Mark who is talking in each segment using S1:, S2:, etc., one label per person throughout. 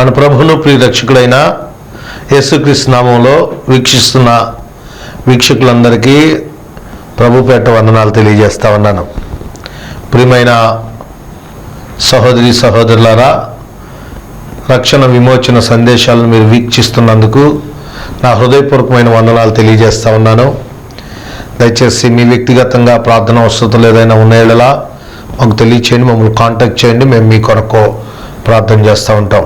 S1: మన ప్రభులు ప్రియరక్షకుడైన యేసుక్రీస్తు నామంలో వీక్షిస్తున్న వీక్షకులందరికీ ప్రభుపేట వందనాలు తెలియజేస్తా ఉన్నాను. ప్రియమైన సహోదరి సహోదరులారా రక్షణ విమోచన సందేశాలను మీరు వీక్షిస్తున్నందుకు నా హృదయపూర్వకమైన వందనాలు తెలియజేస్తా ఉన్నాను. దయచేసి మీ వ్యక్తిగతంగా ప్రార్థన వసతులు ఏదైనా ఉన్నాయేలా మాకు తెలియచేయండి మమ్మల్ని కాంటాక్ట్ చేయండి మేము మీ కొరకు ప్రార్థన చేస్తూ ఉంటాం.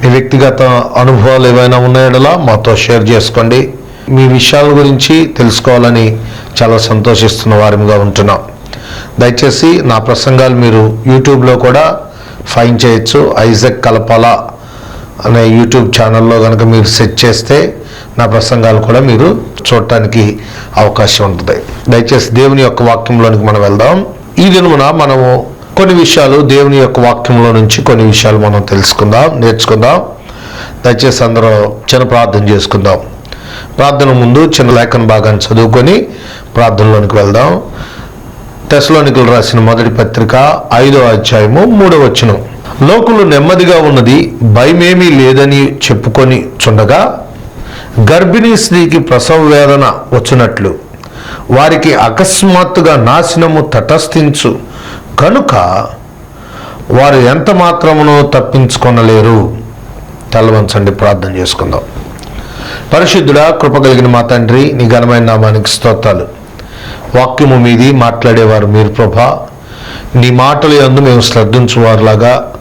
S1: మీ వ్యక్తిగత అనుభవాలు ఏవైనా ఉన్నాయడలా మాతో షేర్ చేసుకోండి. మీ విషయాల గురించి తెలుసుకోవాలని చాలా సంతోషిస్తున్న వారిగా ఉంటున్నాం. దయచేసి నా ప్రసంగాలు మీరు యూట్యూబ్లో కూడా ఫైన్ చేయొచ్చు. ఐజక్ కలపాల అనే యూట్యూబ్ ఛానల్లో కనుక మీరు సెట్ చేస్తే నా ప్రసంగాలు కూడా మీరు చూడటానికి అవకాశం ఉంటుంది. దయచేసి దేవుని యొక్క వాక్యంలోనికి మనం వెళ్దాం. ఈ దినమున మనము కొన్ని విషయాలు దేవుని యొక్క వాక్యంలో నుంచి కొన్ని విషయాలు మనం తెలుసుకుందాం నేర్చుకుందాం. దయచేసి అందరూ చిన్న ప్రార్థన చేసుకుందాం. ప్రార్థన ముందు చిన్న లేఖన భాగాన్ని చదువుకొని ప్రార్థనలోనికి వెళ్దాం. తెసలోనికలు రాసిన మొదటి పత్రిక ఐదో అధ్యాయము మూడో వచనం. లోకులు నెమ్మదిగా ఉన్నది భయమేమీ లేదని చెప్పుకొని చుండగా గర్భిణీ స్త్రీకి ప్రసవ వేదన వచ్చినట్లు వారికి అకస్మాత్తుగా నాశనము తటస్థించు కనుక వారు ఎంత మాత్రమునో తప్పించుకొనలేరు. తలవంచండి ప్రార్థన చేసుకుందాం. పరిశుద్ధుడా కృప కలిగిన మా తండ్రి నీ ఘనమైన నామానికి స్తోత్రాలు. వాక్యము మీది మాట్లాడేవారు మీరు ప్రభా. నీ మాటల యందు మేము శ్రద్ధించువారులాగా.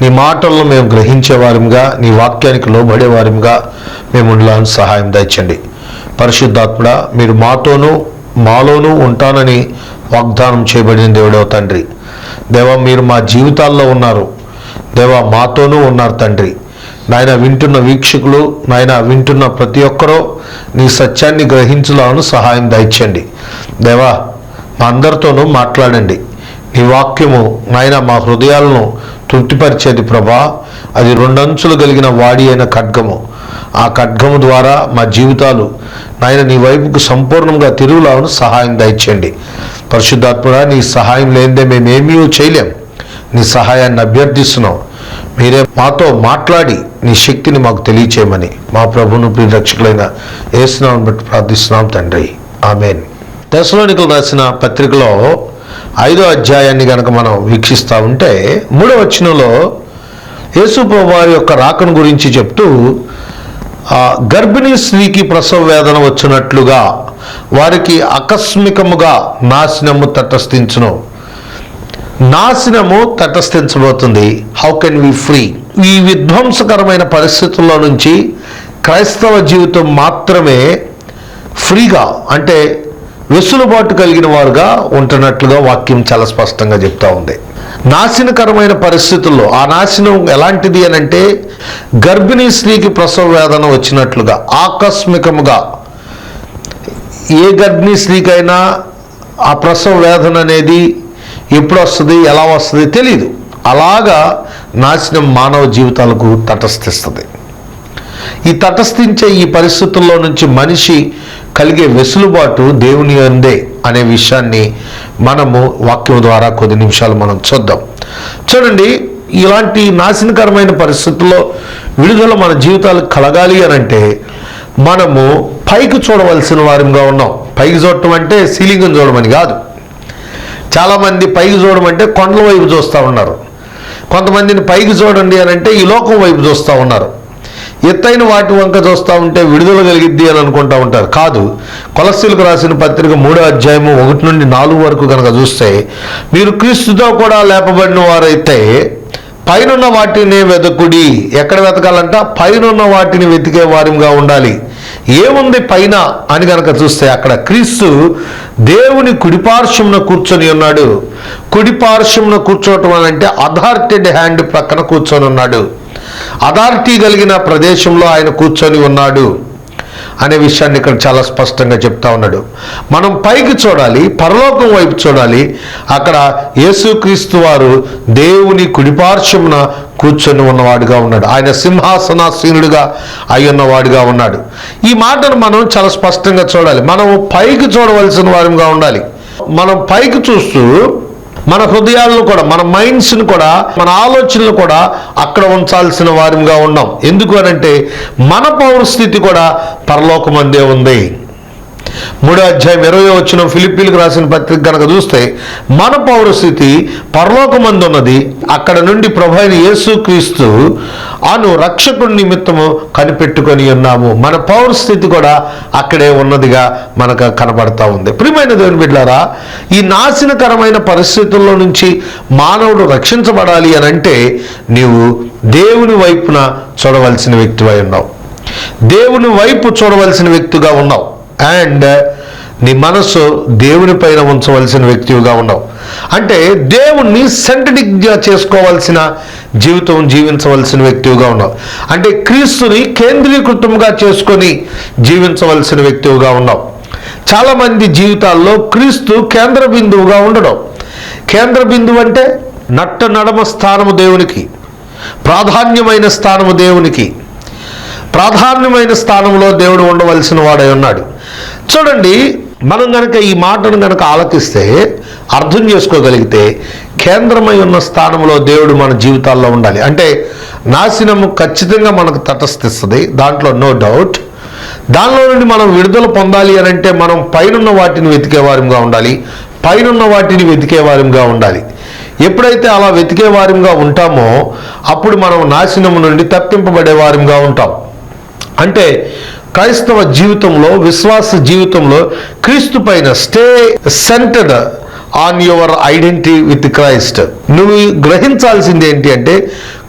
S1: నీ మాటలను మేము గ్రహించేవారిగా. నీ వాక్యానికి లోబడేవారిగా. మేము ఉండాలని సహాయం దండి పరిశుద్ధాత్ముడ మీరు మాతోనూ మాలోనూ ఉంటానని వాగ్దానం చేయబడిన దేవుడవ తండ్రి. దేవా మీరు మా జీవితాల్లో ఉన్నారు. దేవా మాతోనూ ఉన్నారు తండ్రి. నాయన వింటున్న వీక్షకులు నాయన వింటున్న ప్రతి ఒక్కరూ నీ సత్యాన్ని గ్రహించలాను సహాయం దయచండి దేవా మా అందరితోనూ మాట్లాడండి. నీ వాక్యము నాయన మా హృదయాలను తృప్తిపరిచేది ప్రభా అది రెండంచులు కలిగిన వాడి అయిన ఖడ్గము. ఆ ఖడ్గము ద్వారా మా జీవితాలు నాయన నీ వైపుకు సంపూర్ణంగా తిరుగులాను సహాయం దయచండి పరిశుద్ధాత్ముడా నీ సహాయం లేనిదే మేమేమీ చేయలేం. నీ సహాయాన్ని అభ్యర్థిస్తున్నాం. మీరే మాతో మాట్లాడి నీ శక్తిని మాకు తెలియచేయమని మా ప్రభును ప్రియ రక్షకులైన ఏసునామని బట్టి ప్రార్థిస్తున్నాం తండ్రి. ఆమెన్. దశలోనికలు రాసిన పత్రికలో ఐదో అధ్యాయాన్ని కనుక మనం వీక్షిస్తూ ఉంటే మూడో వచనంలో యేసు వారి యొక్క రాకను గురించి చెప్తూ ఆ గర్భిణీ స్త్రీకి ప్రసవ వేదన వచ్చినట్లుగా వారికి ఆకస్మికముగా నాశనము తటస్థించును. నాశనము తటస్థించబోతుంది హౌ కెన్ వి ఫ్రీ ఈ విధ్వంసకరమైన పరిస్థితుల్లో నుంచి క్రైస్తవ జీవితం మాత్రమే ఫ్రీగా అంటే వెసులుబాటు కలిగిన వారుగా ఉంటున్నట్లుగా వాక్యం చాలా స్పష్టంగా చెప్తా ఉంది. నాశనకరమైన పరిస్థితుల్లో ఆ నాశనం ఎలాంటిది అని అంటే గర్భిణీ స్త్రీకి ప్రసవ వేదన వచ్చినట్లుగా ఆకస్మికముగా ఏ గర్భిణీ స్త్రీకైనా ఆ ప్రసవ వేదన అనేది ఎప్పుడు వస్తుంది ఎలా వస్తుంది తెలియదు అలాగా నాశనం మానవ జీవితాలకు తటస్థిస్తుంది. ఈ తటస్థించే ఈ పరిస్థితుల్లో నుంచి మనిషి కలిగే వెసులుబాటు దేవుని అందే అనే విషయాన్ని మనము వాక్యం ద్వారా కొద్ది నిమిషాలు మనం చూద్దాం. చూడండి ఇలాంటి నాశనకరమైన పరిస్థితుల్లో విడుదల మన జీవితాలకు కలగాలి అని అంటే మనము పైకి చూడవలసిన వారిగా ఉన్నాం. పైకి చూడటం అంటే సీలింగ్ని చూడమని కాదు. చాలామంది పైకి చూడమంటే కొండల వైపు చూస్తూ ఉన్నారు. కొంతమందిని పైకి చూడండి అని అంటే ఈ లోకం వైపు చూస్తూ ఉన్నారు. ఎత్తైన వాటి వంక చూస్తూ ఉంటే విడుదల కలిగిద్ది అని అనుకుంటూ ఉంటారు. కాదు కొలస్సీలకు రాసిన పత్రిక మూడో అధ్యాయము ఒకటి నుండి నాలుగు వరకు కనుక చూస్తే మీరు క్రీస్తుతో కూడా లేపబడిన వారైతే పైనున్న వాటిని వెతకుడి. ఎక్కడ వెతకాలంట? పైనున్న వాటిని వెతికే వారిగా ఉండాలి. ఏముంది పైన అని కనుక చూస్తే అక్కడ క్రీస్తు దేవుని కుడిపార్శ్వమున కూర్చొని ఉన్నాడు. కుడిపార్శ్వమున కూర్చోవటం అంటే అథారిటెడ్ హ్యాండ్ ప్రక్కన కూర్చొని ఉన్నాడు. అథారిటీ కలిగిన ప్రదేశంలో ఆయన కూర్చొని ఉన్నాడు. అనే విషయాన్ని ఇక్కడ చాలా స్పష్టంగా చెప్తా ఉన్నాడు. మనం పైకి చూడాలి పరలోకం వైపు చూడాలి. అక్కడ యేసుక్రీస్తు వారు దేవుని కుడిపార్శ్వమున కూర్చొని ఉన్నవాడుగా ఉన్నాడు. ఆయన సింహాసనాసీనుడిగా అయి ఉన్నాడు. ఈ మాటను మనం చాలా స్పష్టంగా చూడాలి. మనం పైకి చూడవలసిన వారిగా ఉండాలి. మనం పైకి చూస్తూ మన హృదయాలను కూడా మన మైండ్స్ని కూడా మన ఆలోచనలు కూడా అక్కడ ఉంచాల్సిన వారిగా ఉన్నాం. ఎందుకు అనంటే మన పౌరస్థితి కూడా పరలోకమందే ఉంది. మూడో అధ్యాయం ఇరవై వచ్చిన ఫిలిప్పీలకు రాసిన పత్రిక కనుక చూస్తే మన పౌరస్థితి పరలోకమందు ఉన్నది అక్కడ నుండి ప్రభు అయిన యేసుక్రీస్తు అను రక్షకుడి నిమిత్తము కనిపెట్టుకొని ఉన్నాము. మన పౌరస్థితి కూడా అక్కడే ఉన్నదిగా మనకు కనబడతా ఉంది. ప్రియమైన దేవుని బిడ్డారా ఈ నాశనకరమైన పరిస్థితుల్లో నుంచి మానవుడు రక్షించబడాలి అని అంటే నీవు దేవుని వైపున చూడవలసిన వ్యక్తివై ఉన్నావు. దేవుని వైపు చూడవలసిన వ్యక్తిగా ఉన్నావు. అండ్ uh, నీ మనస్సు దేవుని పైన ఉంచవలసిన వ్యక్తిగా ఉండవు అంటే దేవుణ్ణి సెంటడిగ్గా చేసుకోవాల్సిన జీవితం జీవించవలసిన వ్యక్తిగా ఉన్నావు. అంటే క్రీస్తుని కేంద్రీకృతంగా చేసుకొని జీవించవలసిన వ్యక్తిగా ఉన్నావు. చాలామంది జీవితాల్లో క్రీస్తు కేంద్ర బిందువుగా ఉండడం. కేంద్ర బిందువు అంటే నట్ట నడమ స్థానము దేవునికి ప్రాధాన్యమైన స్థానము దేవునికి ప్రాధాన్యమైన స్థానంలో దేవుడు ఉండవలసిన వాడై ఉన్నాడు. చూడండి మనం గనక ఈ మాటను గనక ఆలకిస్తే అర్థం చేసుకోగలిగితే కేంద్రమై ఉన్న స్థానంలో దేవుడు మన జీవితాల్లో ఉండాలి. అంటే నాశనము ఖచ్చితంగా మనకు తటస్థిస్తుంది దాంట్లో నో డౌట్ దానిలో నుండి మనం విడుదల పొందాలి అని అంటే మనం పైనున్న వాటిని వెతికేవారంగా ఉండాలి. పైనున్న వాటిని వెతికేవారంగా ఉండాలి. ఎప్పుడైతే అలా వెతికేవారంగా ఉంటామో అప్పుడు మనం నాశనము నుండి తప్పింపబడే వారంగా ఉంటాం. అంటే క్రైస్తవ జీవితంలో విశ్వాస జీవితంలో క్రీస్తు పైన stay centred on your identity with Christ నువ్వు గ్రహించాల్సింది ఏంటి అంటే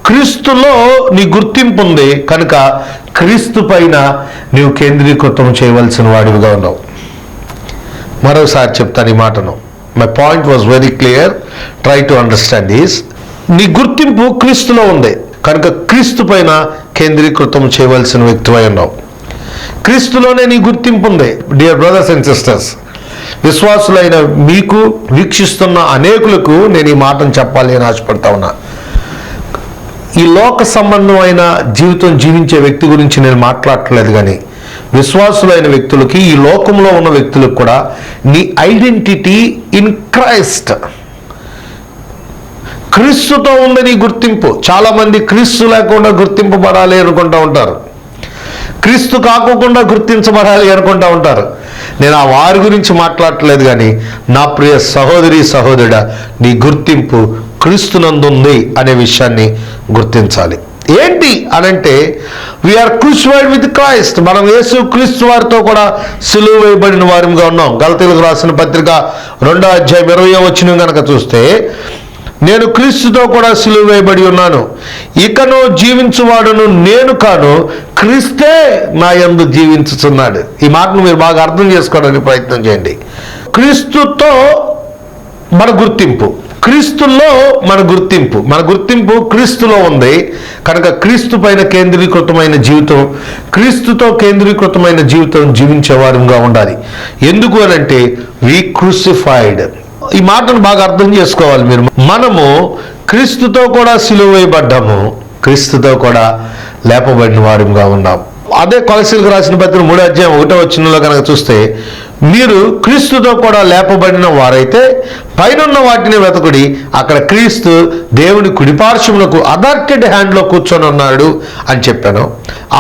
S1: క్రీస్తులో నీ గుర్తింపు ఉంది కనుక క్రీస్తు పైన నీవు కేంద్రీకృతం చేయవలసిన వాడివిగా ఉన్నావు. మరోసారి చెప్తాను ఈ మాటను. My point was very clear try to understand these నీ గుర్తింపు క్రీస్తులో ఉంది కనుక క్రీస్తు పైన కేంద్రీకృతం చేయవలసిన వ్యక్తివై ఉన్నావు. క్రీస్తులోనే నీ గుర్తింపు ఉంది డియర్ బ్రదర్స్ అండ్ సిస్టర్స్ విశ్వాసులైన మీకు వీక్షిస్తున్న అనేకులకు నేను ఈ మాటను చెప్పాలి అని ఆశపడతా ఉన్నా. ఈ లోక సంబంధమైన జీవితం జీవించే వ్యక్తి గురించి నేను మాట్లాడట్లేదు కానీ విశ్వాసులైన వ్యక్తులకి ఈ లోకంలో ఉన్న వ్యక్తులకు కూడా నీ ఐడెంటిటీ ఇన్ క్రైస్ట్. క్రీస్తుతో ఉందని నీ గుర్తింపు. చాలామంది క్రీస్తు లేకుండా గుర్తింపబడాలి అనుకుంటూ ఉంటారు. క్రీస్తు కాకోకుండా గుర్తించబడాలి అనుకుంటా ఉంటారు. నేను ఆ వారి గురించి మాట్లాడట్లేదు కానీ నా ప్రియ సహోదరి సహోదరుడ నీ గుర్తింపు క్రీస్తునందుంది అనే విషయాన్ని గుర్తించాలి. ఏంటి అనంటే వీఆర్ క్రూసిఫైడ్ విత్ క్రైస్ట్ మనం యేసు క్రీస్తు వారితో కూడా సులువు వేయబడిన వారిగా ఉన్నాం. గలతీలకు రాసిన పత్రిక రెండో అధ్యాయం ఇరవై వచ్చిన కనుక చూస్తే నేను క్రీస్తుతో కూడా సిలువ వేయబడి ఉన్నాను. ఇకను జీవించువాడును నేను కాను క్రీస్తే నా యందు జీవించుచున్నాడు. ఈ మాటను మీరు బాగా అర్థం చేసుకోవడానికి ప్రయత్నం చేయండి. క్రీస్తుతో మన గుర్తింపు. క్రీస్తుల్లో మన గుర్తింపు. మన గుర్తింపు క్రీస్తులో ఉంది. కనుక క్రీస్తు పైన కేంద్రీకృతమైన జీవితం క్రీస్తుతో కేంద్రీకృతమైన జీవితం జీవించే వారంగా ఉండాలి. ఎందుకు అనంటే వి క్రూసిఫైడ్ ఈ మాటను బాగా అర్థం చేసుకోవాలి మీరు. మనము క్రీస్తుతో కూడా సిలువ వేయబడ్డాము. క్రీస్తుతో కూడా లేపబడిన వారంగా ఉన్నాం. అదే కొలసీలకు రాసిన పత్రిక మూడో అధ్యాయం ఒకటో వచ్చినలో కనుక చూస్తే మీరు క్రీస్తుతో కూడా లేపబడిన వారైతే పైనున్న వాటిని వెతకుడి అక్కడ క్రీస్తు దేవుని కుడిపార్శ్వములకు అథారిటెడ్ హ్యాండ్లో కూర్చొని ఉన్నాడు అని చెప్పాను.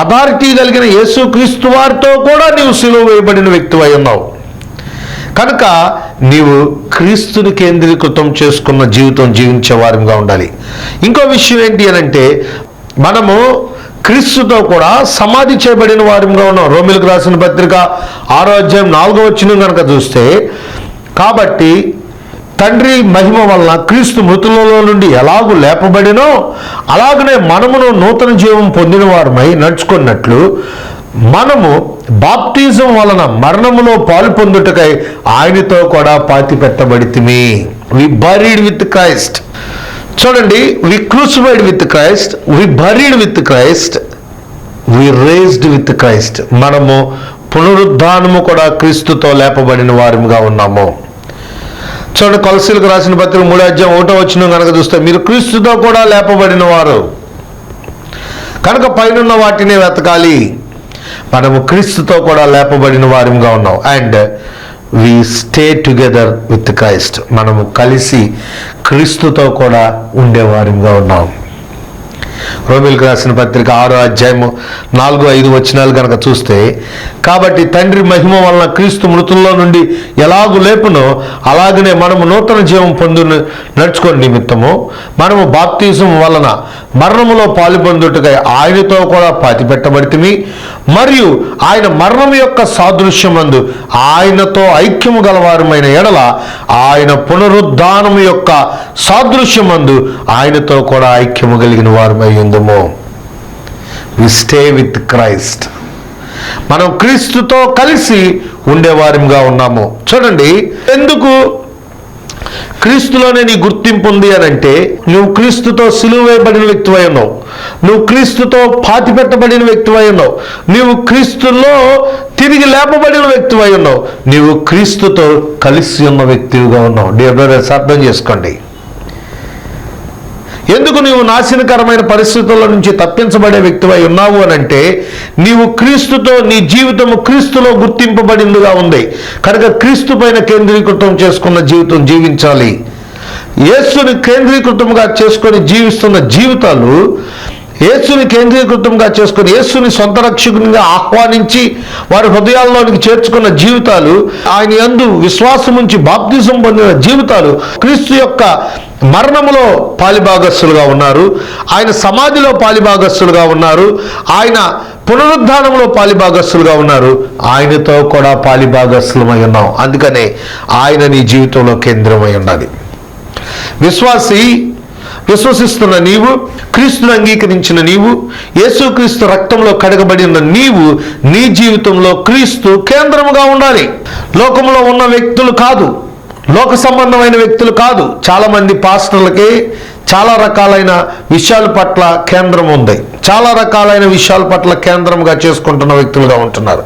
S1: అథారిటీ కలిగిన యేసు క్రీస్తు వారితో కూడా నీవు సిలువ వేయబడిన వ్యక్తివై ఉన్నావు. కనుక నీవు క్రీస్తుని కేంద్రీకృతం చేసుకున్న జీవితం జీవించే వారంగా ఉండాలి. ఇంకో విషయం ఏంటి అని అంటే మనము క్రీస్తుతో కూడా సమాధి చేయబడిన వారంగా ఉన్నాం. రోమిలకు రాసిన పత్రిక ఆరో అధ్యాయం నాలుగో వచ్చిన కనుక చూస్తే కాబట్టి తండ్రి మహిమ వలన క్రీస్తు మృతులలో నుండి ఎలాగూ లేపబడినో అలాగనే మనమును నూతన జీవం పొందిన వారమై నడుచుకున్నట్లు మనము బాప్టిజం వలన మరణములో పాలు పొందుటకై ఆయనతో కూడా పాతి పెట్టబడితిమి. వి బరీడ్ విత్ క్రైస్ట్ చూడండి we crucified with Christ we buried with Christ we raised with Christ మనము పునరుద్ధానము కూడా క్రీస్తుతో లేపబడిన వారముగా ఉన్నాము. చూడండి కొలసీలకు రాసిన పత్రిక మూడో అధ్యాయం ఒకటో వచ్చిన కనుక చూస్తే మీరు క్రీస్తుతో కూడా లేపబడిన వారు. కనుక పైనున్న వాటిని వెతకాలి. మనము క్రీస్తుతో కూడా లేపబడిన వారంగా ఉన్నాం. And we stay together with Christ మనము కలిసి క్రీస్తుతో కూడా ఉండేవారిగా ఉన్నాం. రోమిల్కి రాసిన పత్రిక ఆరో అధ్యాయము నాలుగు ఐదు వచనాలు కనుక చూస్తే కాబట్టి తండ్రి మహిమ వలన క్రీస్తు మృతుల్లో నుండి ఎలాగు లేపునో అలాగనే మనము నూతన జీవం పొందు నడుచుకోని నిమిత్తము మనము బాప్తీసం వలన మరణములో పాలుపొందుటకై ఆయనతో కూడా పాతిపెట్టబడితిమి మరియు ఆయన మరణం యొక్క సాదృశ్యమందు ఆయనతో ఐక్యము గలవారమైన ఎడల ఆయన పునరుద్ధానము యొక్క సాదృశ్యమందు ఆయనతో కూడా ఐక్యము కలిగిన వారమై ఉందము వి స్టే విత్ క్రైస్ట్ మనం క్రీస్తుతో కలిసి ఉండేవారిగా ఉన్నాము. చూడండి ఎందుకు? క్రీస్తులోనే నీ గుర్తింపు ఉంది అని అంటే నువ్వు క్రీస్తుతో సిలువేయబడిన వ్యక్తివై ఉన్నావు. నువ్వు క్రీస్తుతో పాతిపెట్టబడిన వ్యక్తివై ఉన్నావు. నీవు క్రీస్తులో తిరిగి లేపబడిన వ్యక్తివై ఉన్నావు. నీవు క్రీస్తుతో కలిసి ఉన్న వ్యక్తిగా ఉన్నావు. డియర్ బ్రదర్స్ అర్థం చేసుకోండి. ఎందుకు నీవు నాశనకరమైన పరిస్థితుల నుంచి తప్పించబడే వ్యక్తివై ఉన్నావు అని అంటే నీవు క్రీస్తుతో నీ జీవితము క్రీస్తులో గుర్తింపబడిందిగా ఉంది. కనుక క్రీస్తు పైన కేంద్రీకృతం చేసుకున్న జీవితం జీవించాలి. యేసుని కేంద్రీకృతంగా చేసుకొని జీవిస్తున్న జీవితాలు యేసుని కేంద్రీకృతంగా చేసుకుని యేసుని సొంత రక్షకునిగా ఆహ్వానించి వారి హృదయాల్లోనికి చేర్చుకున్న జీవితాలు ఆయన యందు విశ్వాసం ఉంచి బాప్తిజం పొందిన జీవితాలు క్రీస్తు యొక్క మరణములో పాలిభాగస్సులుగా ఉన్నారు. ఆయన సమాధిలో పాలిభాగస్సులుగా ఉన్నారు. ఆయన పునరుద్ధానంలో పాలిభాగస్సులుగా ఉన్నారు. ఆయనతో కూడా పాలిభాగస్సులమై ఉన్నాం. అందుకనే ఆయన నీ జీవితంలో కేంద్రమై ఉండాలి. విశ్వాసి విశ్వసిస్తున్న నీవు క్రీస్తును అంగీకరించిన నీవు యేసుక్రీస్తు రక్తంలో కడగబడిన నీవు నీ జీవితంలో క్రీస్తు కేంద్రముగా ఉండాలి. లోకంలో ఉన్న వ్యక్తులు కాదు. లోక సంబంధమైన వ్యక్తులు కాదు. చాలామంది పాస్టర్లకి చాలా రకాలైన విషయాల పట్ల కేంద్రం ఉంది. చాలా రకాలైన విషయాల పట్ల కేంద్రంగా చేసుకుంటున్న వ్యక్తులుగా ఉంటున్నారు.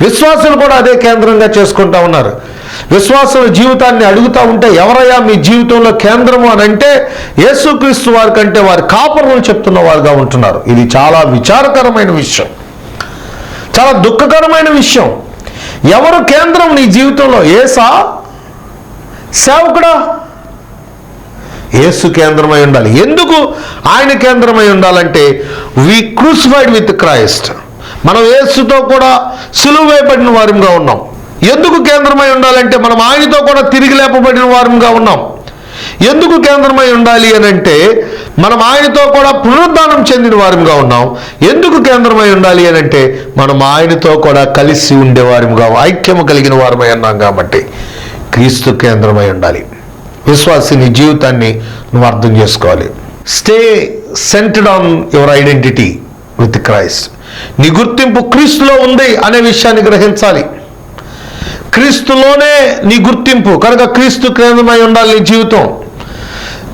S1: విశ్వాసులు కూడా అదే కేంద్రంగా చేసుకుంటా ఉన్నారు. విశ్వాసుల జీవితాన్ని అడుగుతూ ఉంటే ఎవరయ్యా మీ జీవితంలో కేంద్రము అని అంటే యేసుక్రీస్తు వారి కంటే వారి కాపురులు చెప్తున్న వారుగా ఉంటున్నారు. ఇది చాలా విచారకరమైన విషయం. చాలా దుఃఖకరమైన విషయం. ఎవరు కేంద్రం నీ జీవితంలో? ఏసా? సేవకుడా? ఏసు కేంద్రమై ఉండాలి. ఎందుకు ఆయన కేంద్రమై ఉండాలంటే వి క్రూసిఫైడ్ విత్ క్రైస్ట్ మనం ఏసుతో కూడా సులువు వేయబడిన వారంగా ఉన్నాం. ఎందుకు కేంద్రమై ఉండాలంటే మనం ఆయనతో కూడా తిరిగి లేపబడిన వారంగా ఉన్నాం. ఎందుకు కేంద్రమై ఉండాలి అని అంటే మనం ఆయనతో కూడా పునరుద్ధానం చెందిన వారంగా ఉన్నాం. ఎందుకు కేంద్రమై ఉండాలి అని అంటే మనం ఆయనతో కూడా కలిసి ఉండేవారంగా ఐక్యము కలిగిన వారమై ఉన్నాం కాబట్టి క్రీస్తు కేంద్రమై ఉండాలి. విశ్వాసి నీ జీవితాన్ని నువ్వు అర్థం చేసుకోవాలి. Stay centred on your identity with Christ నీ గుర్తింపు క్రీస్తులో ఉంది అనే విషయాన్ని గ్రహించాలి. క్రీస్తులోనే నీ గుర్తింపు. కనుక క్రీస్తు కేంద్రమై ఉండాలి నీ జీవితం.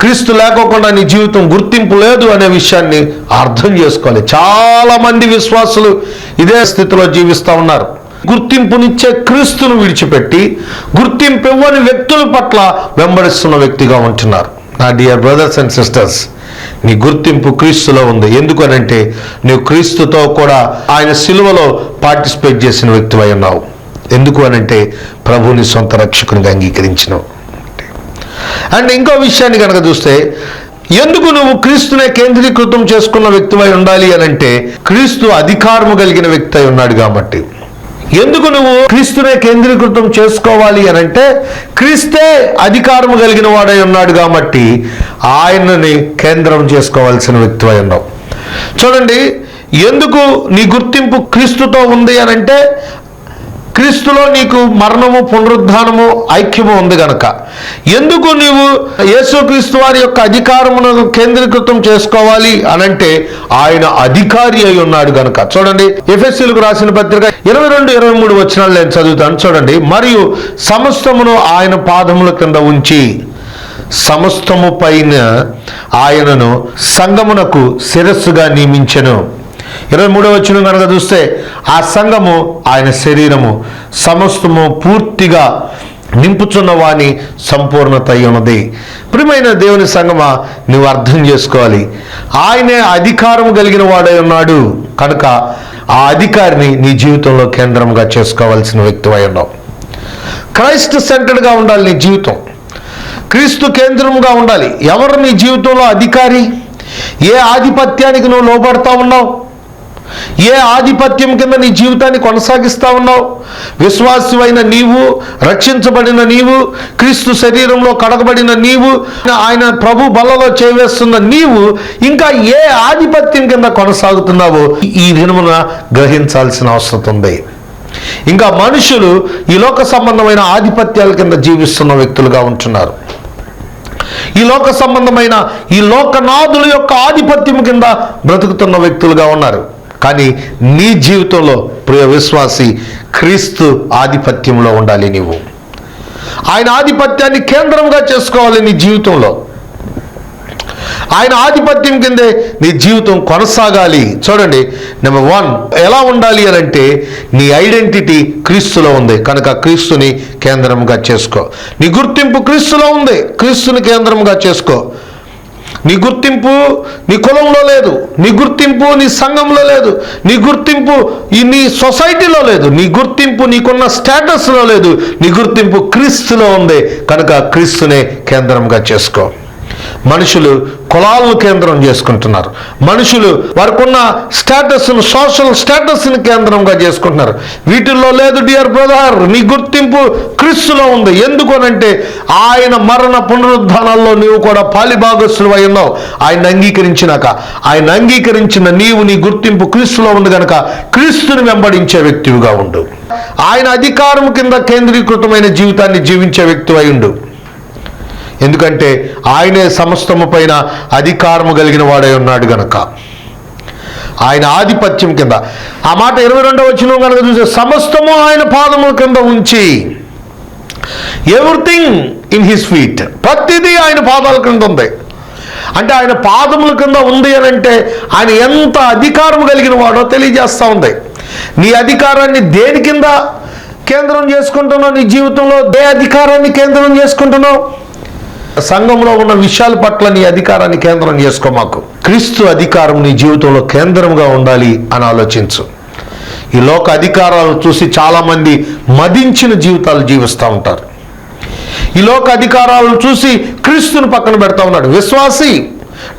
S1: క్రీస్తు లేకోకుండా నీ జీవితం గుర్తింపు లేదు అనే విషయాన్ని అర్థం చేసుకోవాలి. చాలా మంది విశ్వాసులు ఇదే స్థితిలో జీవిస్తూ ఉన్నారు. గుర్తింపునిచ్చే క్రీస్తును విడిచిపెట్టి గుర్తింపు ఇవ్వని వ్యక్తుల పట్ల వెంబడిస్తున్న వ్యక్తిగా ఉంటున్నారు. నా డియర్ బ్రదర్స్ అండ్ సిస్టర్స్ నీ గుర్తింపు క్రీస్తులో ఉంది. ఎందుకనంటే నువ్వు క్రీస్తుతో కూడా ఆయన సిలువలో పార్టిసిపేట్ చేసిన వ్యక్తివై ఉన్నావు. ఎందుకు అనంటే ప్రభుని సొంత రక్షకునిగా అంగీకరించినావు అండ్ ఇంకో విషయాన్ని కనుక చూస్తే ఎందుకు నువ్వు క్రీస్తునే కేంద్రీకృతం చేసుకున్న వ్యక్తివై ఉండాలి అని అంటే క్రీస్తు అధికారము కలిగిన వ్యక్తి అయి ఉన్నాడు కాబట్టి. ఎందుకు నువ్వు క్రీస్తునే కేంద్రీకృతం చేసుకోవాలి అని అంటే క్రీస్తే అధికారము కలిగిన వాడై ఉన్నాడు కాబట్టి ఆయనని కేంద్రం చేసుకోవాల్సిన వ్యక్తివై ఉన్నావు. చూడండి ఎందుకు నీ గుర్తింపు క్రీస్తుతో ఉంది అని అంటే క్రీస్తులో నీకు మరణము పునరుద్ధానము ఐక్యము ఉంది గనక. ఎందుకు నీవు యేసుక్రీస్తు వారి యొక్క అధికారమును కేంద్రీకృతం చేసుకోవాలి అనంటే ఆయన అధికారి అయి ఉన్నాడు గనక. చూడండి ఎఫ్ఎస్సీలకు రాసిన పత్రిక ఇరవై రెండు ఇరవై మూడు వచ్చినాలు నేను చదువుతాను. చూడండి మరియు సమస్తమును ఆయన పాదముల కింద ఉంచి సమస్తము పైన ఆయనను సంగమునకు శిరస్సుగా నియమించను. ఇరవై మూడవ వచ్చిన కనుక చూస్తే ఆ సంఘము ఆయన శరీరము సమస్తము పూర్తిగా నింపుచున్న వాని సంపూర్ణత ఉన్నది. ప్రియమైన దేవుని సంగమా నువ్వు అర్థం చేసుకోవాలి. ఆయనే అధికారం కలిగిన వాడై ఉన్నాడు. కనుక ఆ అధికారిని నీ జీవితంలో కేంద్రంగా చేసుకోవాల్సిన వ్యక్తివై ఉన్నావు. క్రైస్ట్ సెంటర్డ్గా ఉండాలి నీ జీవితం. క్రీస్తు కేంద్రంగా ఉండాలి. ఎవరు నీ జీవితంలో అధికారి? ఏ ఆధిపత్యానికి నువ్వు లోబడతా ఉన్నావు? ఏ ఆధిపత్యం కింద నీ జీవితాన్ని కొనసాగిస్తా ఉన్నావు? విశ్వాసమైన నీవు రక్షించబడిన నీవు క్రీస్తు శరీరంలో కడగబడిన నీవు ఆయన ప్రభు బలలో చేవేస్తున్న నీవు ఇంకా ఏ ఆధిపత్యం కింద కొనసాగుతున్నావో ఈ దినమున గ్రహించాల్సిన అవసరం ఉంది. ఇంకా మనుషులు ఈ లోక సంబంధమైన ఆధిపత్యాల కింద జీవిస్తున్న వ్యక్తులుగా ఉంటున్నారు. ఈ లోక సంబంధమైన ఈ లోకనాథుల యొక్క ఆధిపత్యం కింద బ్రతుకుతున్న వ్యక్తులుగా ఉన్నారు. కానీ నీ జీవితంలో ప్రియ విశ్వాసి క్రీస్తు ఆధిపత్యంలో ఉండాలి నీవు. ఆయన ఆధిపత్యాన్ని కేంద్రంగా చేసుకోవాలి నీ జీవితంలో. ఆయన ఆధిపత్యం కిందే నీ జీవితం కొనసాగాలి. చూడండి నెంబర్ వన్ ఎలా ఉండాలి అని అంటే నీ ఐడెంటిటీ క్రీస్తులో ఉంది. కనుక క్రీస్తుని కేంద్రంగా చేసుకో. నీ గుర్తింపు క్రీస్తులో ఉంది. క్రీస్తుని కేంద్రంగా చేసుకో. నీ గుర్తింపు నీ కులంలో లేదు. నీ గుర్తింపు నీ సంఘంలో లేదు. నీ గుర్తింపు ఈ నీ సొసైటీలో లేదు. నీ గుర్తింపు నీకున్న స్టేటస్లో లేదు. నీ గుర్తింపు క్రీస్తులో ఉంది. కనుక క్రీస్తునే కేంద్రంగా చేసుకో. మనుషులు కులాలను కేంద్రం చేసుకుంటున్నారు. మనుషులు వారికి ఉన్న స్టేటస్ను సోషల్ స్టేటస్ని కేంద్రంగా చేసుకుంటున్నారు. వీటిల్లో లేదు డియర్ బ్రదర్ నీ గుర్తింపు క్రీస్తులో ఉంది. ఎందుకనంటే ఆయన మరణ పునరుద్ధానాల్లో నీవు కూడా పాలిభాగస్సులు అయి ఉన్నావు. ఆయన అంగీకరించినాక. ఆయన అంగీకరించిన నీవు నీ గుర్తింపు క్రీస్తులో ఉంది కనుక క్రీస్తుని వెంబడించే వ్యక్తివిగా ఉండు. ఆయన అధికారం కింద కేంద్రీకృతమైన జీవితాన్ని జీవించే వ్యక్తి అయి ఉండు. ఎందుకంటే ఆయనే సమస్తము పైన అధికారము కలిగిన వాడై ఉన్నాడు గనక. ఆయన ఆధిపత్యం కింద. ఆ మాట ఇరవై రెండవ వచ్చిన కనుక చూస్తే సమస్తము ఆయన పాదముల కింద ఉంచి ఎవ్రీథింగ్ ఇన్ హిస్ ఫీట్ ప్రతిదీ ఆయన పాదాల కింద ఉంది. అంటే ఆయన పాదముల కింద ఉంది అని అంటే ఆయన ఎంత అధికారం కలిగిన వాడో తెలియజేస్తూ ఉంది. నీ అధికారాన్ని దేని కింద కేంద్రం చేసుకుంటున్నావు? నీ జీవితంలో దే అధికారాన్ని కేంద్రం చేసుకుంటున్నావు? సంఘంలో ఉన్న విషయాల పట్ల నీ అధికారాన్ని కేంద్రం చేసుకో మాకు. క్రీస్తు అధికారం నీ జీవితంలో కేంద్రంగా ఉండాలి అని ఆలోచించు. ఈ లోక అధికారాలు చూసి చాలామంది మదించిన జీవితాలు జీవిస్తూ ఉంటారు. ఈ లోక అధికారాలను చూసి క్రీస్తుని పక్కన పెడతా ఉన్నాడు. విశ్వాసి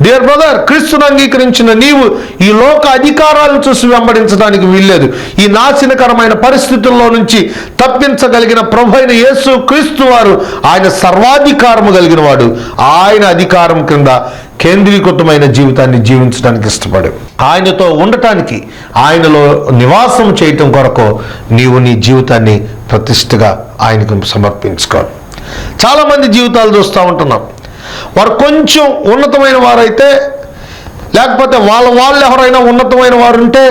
S1: డియర్ బ్రదర్ క్రీస్తుని అంగీకరించిన నీవు ఈ లోక అధికారాలను చూసి వెంబడించడానికి వీల్లేదు. ఈ నాశనకరమైన పరిస్థితుల్లో నుంచి తప్పించగలిగిన ప్రభు అయిన యేసు క్రీస్తు వారు ఆయన సర్వాధికారము కలిగిన వాడు ఆయన అధికారం క్రింద కేంద్రీకృతమైన జీవితాన్ని జీవించడానికి ఇష్టపడు. ఆయనతో ఉండటానికి ఆయనలో నివాసం చేయటం కొరకు నీవు నీ జీవితాన్ని ప్రతిష్టగా ఆయనకు సమర్పించుకోవాలి చాలామంది జీవితాలు చూస్తూ ఉంటున్నాం. వారు కొంచెం ఉన్నతమైన వారైతే లేకపోతే వాళ్ళ వాళ్ళు ఎవరైనా ఉన్నతమైన వారు ఉంటే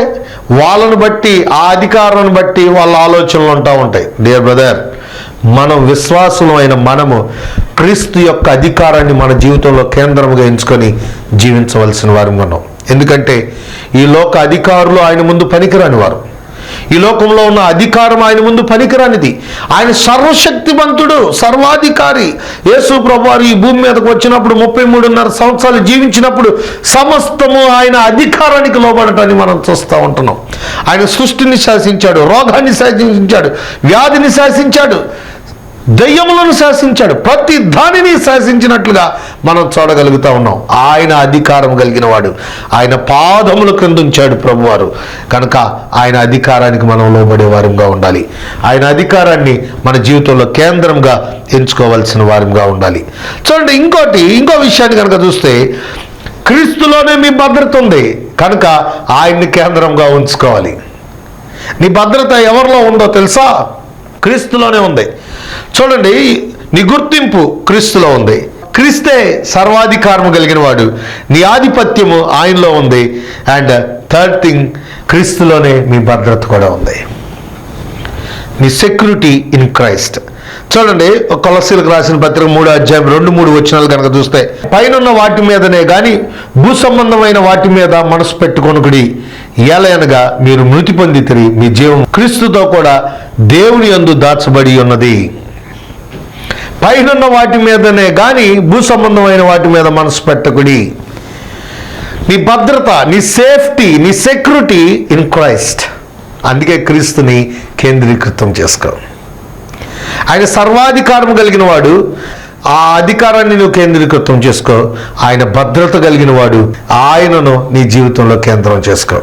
S1: వాళ్ళను బట్టి ఆ అధికారాన్ని బట్టి వాళ్ళ ఆలోచనలు ఉంటా ఉంటాయి. డియర్ బ్రదర్ మనం విశ్వాసులమైన మనము క్రీస్తు యొక్క అధికారాన్ని మన జీవితంలో కేంద్రంగా ఎంచుకొని జీవించవలసిన వారు మనం ఎందుకంటే ఈ లోక అధికారులు ఆయన ముందు పనికిరాని వారు. ఈ లోకంలో ఉన్న అధికారం ఆయన ముందు పనికిరానిది. ఆయన సర్వశక్తివంతుడు సర్వాధికారి. యేసు ప్రభువారు ఈ భూమి మీదకు వచ్చినప్పుడు ముప్పై మూడున్నర సంవత్సరాలు జీవించినప్పుడు సమస్తము ఆయన అధికారానికి లోబడటాన్ని మనం చూస్తూ ఉంటున్నాం. ఆయన సృష్టిని శాసించాడు రోగాన్ని శాసించాడు వ్యాధిని శాసించాడు. దయ్యములను శాసించాడు. ప్రతి దానిని శాసించినట్లుగా మనం చూడగలుగుతా ఉన్నాం. ఆయన అధికారం కలిగిన వాడు. ఆయన పాదముల క్రింద ఉంచాడు ప్రభువారు. కనుక ఆయన అధికారానికి మనం లోబడే వారంగా ఉండాలి. ఆయన అధికారాన్ని మన జీవితంలో కేంద్రంగా ఎంచుకోవాల్సిన వారంగా ఉండాలి. చూడండి ఇంకోటి ఇంకో విషయాన్ని కనుక చూస్తే క్రీస్తులోనే మీ భద్రత ఉంది. కనుక ఆయన్ని కేంద్రంగా ఉంచుకోవాలి. నీ భద్రత ఎవరిలో ఉందో తెలుసా? క్రీస్తులోనే ఉంది. చూడండి నీ గుర్తింపు క్రీస్తులో ఉంది. క్రీస్తే సర్వాధికారము కలిగిన వాడు నీ ఆధిపత్యము ఆయనలో ఉంది. అండ్ థర్డ్ థింగ్ క్రీస్తులోనే మీ భద్రత కూడా ఉంది. మీ సెక్యూరిటీ ఇన్ క్రైస్ట్. చూడండి ఒక కొలసీలకు రాసిన పత్రిక మూడు అధ్యాయం రెండు మూడు వచనాలు కనుక చూస్తే పైనున్న వాటి మీదనే కానీ భూ సంబంధమైన వాటి మీద మనసు పెట్టుకొనుకుడి ఏలయనగా మీరు మృతి పొందితిరి మీ జీవం క్రీస్తుతో కూడా దేవుని యందు దాచబడి ఉన్నది. పైనున్న వాటి మీదనే కానీ భూ సంబంధమైన వాటి మీద మనసు పెట్టకుడి నీ భద్రత నీ సేఫ్టీ నీ సెక్యూరిటీ ఇన్ క్రైస్ట్. అందుకే క్రీస్తుని కేంద్రీకృతం చేసుకో. ఆయన సర్వాధికారం కలిగిన వాడు ఆ అధికారాన్ని నువ్వు కేంద్రీకృతం చేసుకో. ఆయన భద్రత కలిగిన వాడు ఆయనను నీ జీవితంలో కేంద్రం చేసుకో.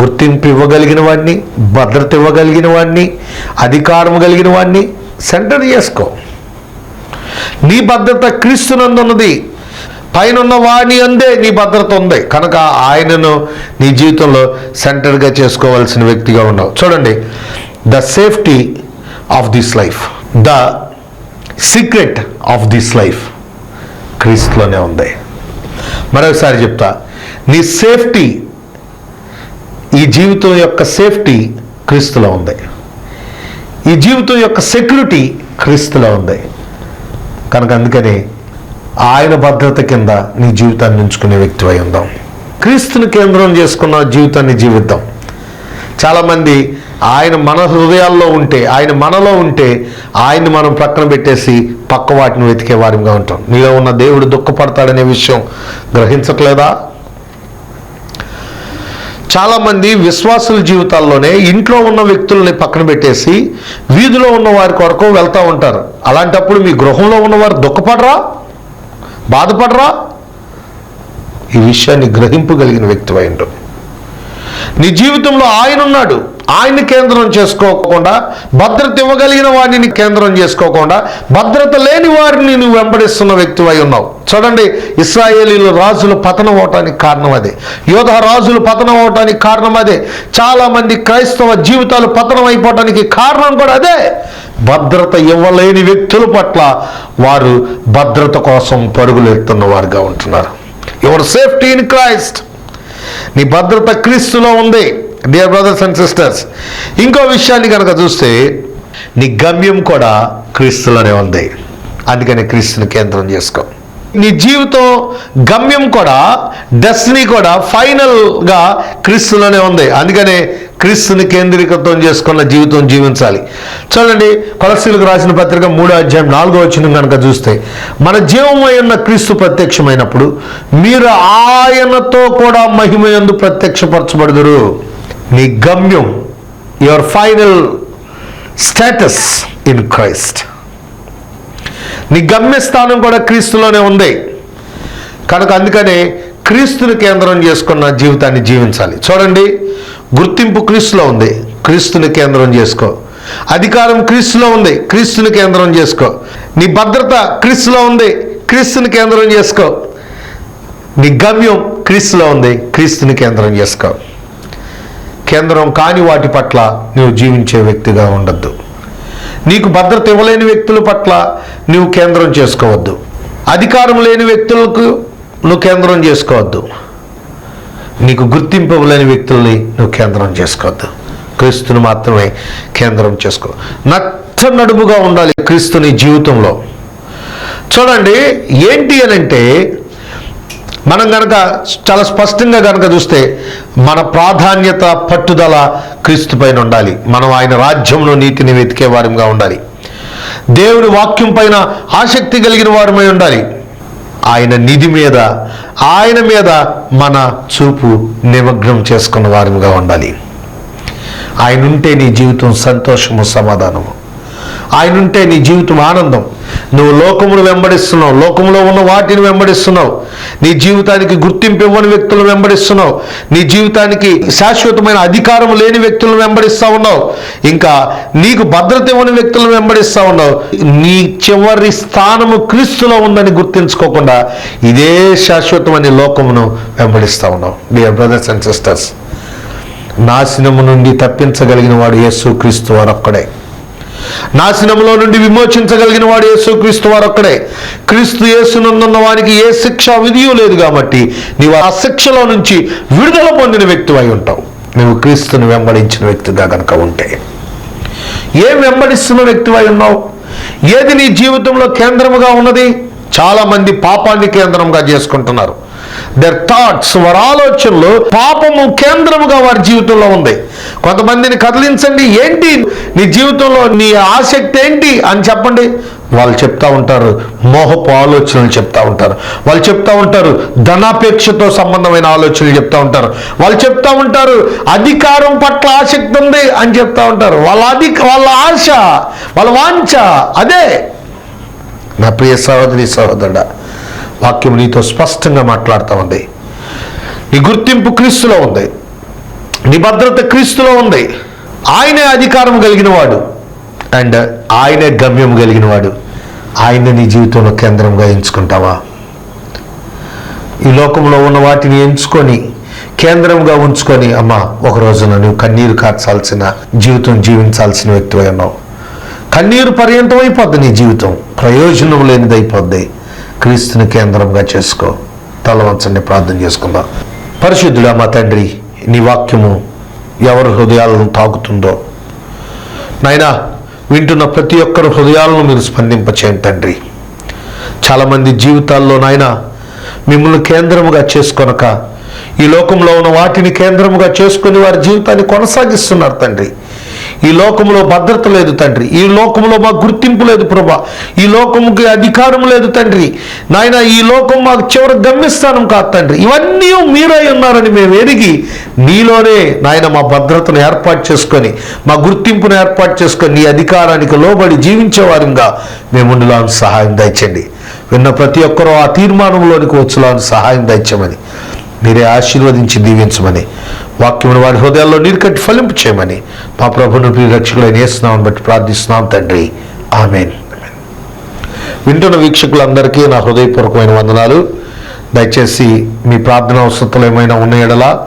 S1: గుర్తింపు ఇవ్వగలిగిన వాడిని భద్రత ఇవ్వగలిగిన వాడిని అధికారం కలిగిన వాడిని సెంటర్ చేసుకో. నీ భద్రత క్రీస్తునందున్నది. పైన ఉన్న వాణి అందే నీ భద్రత ఉంది. కనుక ఆయనను నీ జీవితంలో సెంటర్గా చేసుకోవాల్సిన వ్యక్తిగా ఉన్నావు. చూడండి. The safety of this life. The secret of this life క్రీస్తులోనే ఉంది. మరొకసారి చెప్తా. నీ సేఫ్టీ ఈ జీవితం యొక్క సేఫ్టీ క్రీస్తులో ఉంది. ఈ జీవితం యొక్క సెక్యూరిటీ క్రీస్తులో ఉంది. కనుక అందుకని ఆయన భద్రత కింద నీ జీవితాన్ని ఉంచుకునే వ్యక్తి అయి ఉందాం. క్రీస్తుని కేంద్రం చేసుకున్న జీవితాన్ని జీవిద్దాం చాలామంది ఆయన మన హృదయాల్లో ఉంటే ఆయన మనలో ఉంటే ఆయన్ని మనం ప్రక్కన పెట్టేసి పక్క వాటిని వెతికే వారిగా ఉంటాం. నీలో ఉన్న దేవుడు దుఃఖపడతాడనే విషయం గ్రహించట్లేదా? చాలామంది విశ్వాసుల జీవితాల్లోనే ఇంట్లో ఉన్న వ్యక్తుల్ని పక్కన పెట్టేసి వీధిలో ఉన్న వారి కొరకు వెళ్తూ ఉంటారు. అలాంటప్పుడు మీ గృహంలో ఉన్నవారు దుఃఖపడరా? బాధపడరా? ఈ విషయాన్ని గ్రహింపగలిగిన వ్యక్తి అయిండు నీ జీవితంలో ఆయన ఉన్నాడు. ఆయన్ని కేంద్రం చేసుకోకుండా భద్రత ఇవ్వగలిగిన వాడిని కేంద్రం చేసుకోకుండా భద్రత లేని వారిని నువ్వు వెంబడిస్తున్న వ్యక్తి అయి ఉన్నావు. చూడండి ఇస్రాయేలీలు రాజులు పతనం అవటానికి కారణం అదే. యోధ రాజులు పతనం అవటానికి కారణం అదే. చాలామంది క్రైస్తవ జీవితాలు పతనం అయిపోవటానికి కారణం కూడా అదే. భద్రత ఇవ్వలేని వ్యక్తుల పట్ల వారు భద్రత కోసం పరుగులు ఎత్తున్న వారుగా ఉంటున్నారు. యువర్ సేఫ్టీ ఇన్ క్రైస్ట్ నీ భద్రత క్రీస్తులో ఉంది డియర్ బ్రదర్స్ అండ్ సిస్టర్స్ ఇంకో విషయాన్ని కనుక చూస్తే నీ గమ్యం కూడా క్రీస్తులోనే ఉంది. అందుకని క్రీస్తుని కేంద్రం చేసుకో. నీ జీవితం గమ్యం కూడా డెస్టినీ కూడా ఫైనల్గా క్రీస్తులోనే ఉంది. అందుకనే క్రీస్తుని కేంద్రీకృతం చేసుకున్న జీవితం జీవించాలి. చూడండి కొలసీలకు రాసిన పత్రిక మూడో అధ్యాయం నాలుగో వచ్చిన కనుక చూస్తే మన జీవమై ఉన్న క్రీస్తు ప్రత్యక్షమైనప్పుడు మీరు ఆయనతో కూడా మహిమ ఎందు ప్రత్యక్షపరచబడుదురు. నీ గమ్యం your final status in Christ నీ గమ్యస్థానం కూడా క్రీస్తులోనే ఉంది. కనుక అందుకనే క్రీస్తుని కేంద్రం చేసుకున్న జీవితాన్ని జీవించాలి. చూడండి గుర్తింపు క్రీస్తులో ఉంది. క్రీస్తుని కేంద్రం చేసుకో. అధికారం క్రీస్తులో ఉంది. క్రీస్తుని కేంద్రం చేసుకో. నీ భద్రత క్రీస్తులో ఉంది. క్రీస్తుని కేంద్రం చేసుకో. నీ గమ్యం క్రీస్తులో ఉంది. క్రీస్తుని కేంద్రం చేసుకో. కేంద్రం కాని వాటి పట్ల నువ్వు జీవించే వ్యక్తిగా ఉండద్దు. నీకు భద్రత ఇవ్వలేని వ్యక్తుల పట్ల నువ్వు కేంద్రం చేసుకోవద్దు. అధికారం లేని వ్యక్తులకు నువ్వు కేంద్రం చేసుకోవద్దు. నీకు గుర్తింపు ఇవ్వలేని వ్యక్తుల్ని నువ్వు కేంద్రం చేసుకోవద్దు. క్రీస్తుని మాత్రమే కేంద్రం చేసుకో. నచ్చ నడుముగా ఉండాలి క్రీస్తుని జీవితంలో. చూడండి ఏంటి అని అంటే మనం కనుక చాలా స్పష్టంగా కనుక చూస్తే మన ప్రాధాన్యత పట్టుదల క్రీస్తు పైన ఉండాలి. మనం ఆయన రాజ్యంలో నీతిని వెతికే వారంగా ఉండాలి. దేవుని వాక్యం పైన ఆసక్తి కలిగిన వారమై ఉండాలి. ఆయన నిధి మీద ఆయన మీద మన చూపు నిమగ్నం చేసుకున్న వారంగా ఉండాలి. ఆయన ఉంటే నీ జీవితం సంతోషము సమాధానము. ఆయన ఉంటే నీ జీవితం ఆనందం. నువ్వు లోకమును వెంబడిస్తున్నావు. లోకంలో ఉన్న వాటిని వెంబడిస్తున్నావు. నీ జీవితానికి గుర్తింపు ఇవ్వని వ్యక్తులను వెంబడిస్తున్నావు. నీ జీవితానికి శాశ్వతమైన అధికారం లేని వ్యక్తులను వెంబడిస్తా ఉన్నావు. ఇంకా నీకు భద్రత ఇవ్వని వ్యక్తులను వెంబడిస్తా ఉన్నావు. నీ చివరి స్థానము క్రీస్తులో ఉందని గుర్తించుకోకుండా ఇదే శాశ్వతమైన లోకమును వెంబడిస్తా ఉన్నావు. డియర్ బ్రదర్స్ అండ్ సిస్టర్స్ నాశనము నుండి తప్పించగలిగిన వాడు యేసు క్రీస్తు వారు ఒక్కడే నాశనములో నుండి విమోచించగలిగిన వాడు యేసుక్రీస్తు వారు ఒక్కడే క్రీస్తు యేసునందున్న వానికి ఏ శిక్ష విధియూ లేదు కాబట్టి నీవు ఆ శిక్షలో నుంచి విడుదల పొందిన వ్యక్తి అయి ఉంటావు. నువ్వు క్రీస్తుని వెంబడించిన వ్యక్తిగా కనుక ఉంటే. ఏం వెంబడిస్తున్న వ్యక్తి అయి ఉన్నావు? ఏది నీ జీవితంలో కేంద్రముగా ఉన్నది? చాలా మంది పాపాన్ని కేంద్రంగా చేసుకుంటున్నారు. దర్ థాట్స్ వారి ఆలోచనలు పాపము కేంద్రముగా వారి జీవితంలో ఉంది. కొంతమందిని కదిలించండి ఏంటి? నీ జీవితంలో నీ ఆసక్తి ఏంటి అని చెప్పండి. వాళ్ళు చెప్తా ఉంటారు మోహపు ఆలోచనలు చెప్తా ఉంటారు. వాళ్ళు చెప్తా ఉంటారు ధనాపేక్షతో సంబంధమైన ఆలోచనలు చెప్తా ఉంటారు. వాళ్ళు చెప్తా ఉంటారు అధికారం పట్ల ఆసక్తి ఉంది అని చెప్తా ఉంటారు. వాళ్ళ అధిక వాళ్ళ ఆశ వాళ్ళ వాంఛ అదే. నా ప్రియ సహోదరి సహోదరుడా వాక్యం నీతో స్పష్టంగా మాట్లాడుతూ ఉంది. నీ గుర్తింపు క్రీస్తులో ఉంది. నీ భద్రత క్రీస్తులో ఉంది. ఆయనే అధికారం కలిగిన వాడు అండ్ ఆయనే గమ్యం కలిగిన వాడు ఆయన నీ జీవితంలో కేంద్రంగా ఎంచుకుంటావా? ఈ లోకంలో ఉన్న వాటిని ఎంచుకొని కేంద్రంగా ఉంచుకొని అమ్మ ఒక రోజున నువ్వు కన్నీరు కార్చాల్సిన జీవితం జీవించాల్సిన వ్యక్తివై ఉన్నావు. కన్నీరు పర్యంతం అయిపోద్ది నీ జీవితం. ప్రయోజనం లేనిదైపోద్ది. అయిపోద్ది క్రీస్తుని కేంద్రంగా చేసుకో. తలవంచండి ప్రార్థన చేసుకుందాం. పరిశుద్ధుడా మా తండ్రి నీ వాక్యము ఎవరి హృదయాలను తాకుతుందో. నాయనా వింటున్న ప్రతి ఒక్కరి హృదయాలను మీరు స్పందింపచేయండి తండ్రి. చాలామంది జీవితాల్లో నాయన మిమ్మల్ని కేంద్రముగా చేసుకొనక ఈ లోకంలో ఉన్న వాటిని కేంద్రముగా చేసుకుని వారి జీవితాన్ని కొనసాగిస్తున్నారు తండ్రి. ఈ లోకంలో భద్రత లేదు తండ్రి. ఈ లోకంలో మాకు గుర్తింపు లేదు ప్రభా. ఈ లోకముకి అధికారం లేదు తండ్రి. నాయన ఈ లోకం మాకు చివరి గమ్యస్థానం కాదు తండ్రి. ఇవన్నీ మీరై ఉన్నారని మేము ఎరిగి నీలోనే నాయన మా భద్రతను ఏర్పాటు చేసుకొని మా గుర్తింపును ఏర్పాటు చేసుకొని నీ అధికారానికి లోబడి జీవించేవారుగా మేము ఉండాలని సహాయం దయచండి. విన్న ప్రతి ఒక్కరూ ఆ తీర్మానంలోనికి వచ్చేలాని సహాయం దయచమని మీరే ఆశీర్వదించి దీవించమని వాక్యమును వారి హృదయాల్లో నీరు కట్టి ఫలింపు చేయమని మా ప్రభును రక్షకులైన వేస్తున్నామని బట్టి ప్రార్థిస్తున్నాం తండ్రి. ఆమెన్. వింటున్న వీక్షకులందరికీ నా హృదయపూర్వకమైన వందనాలు. దయచేసి మీ ప్రార్థన అవసరతలు ఏమైనా ఉన్న ఎడలా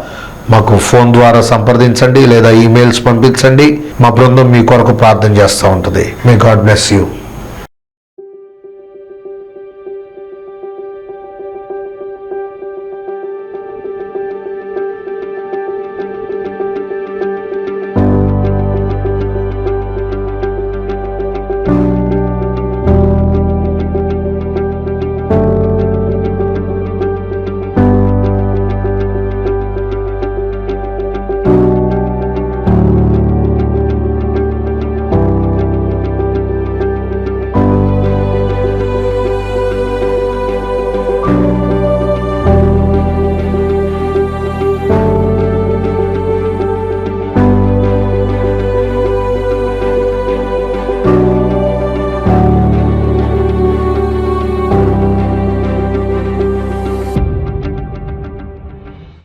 S1: మాకు ఫోన్ ద్వారా సంప్రదించండి లేదా ఈమెయిల్స్ పంపించండి. మా బృందం మీ కొరకు ప్రార్థన చేస్తూ ఉంటుంది. May God bless you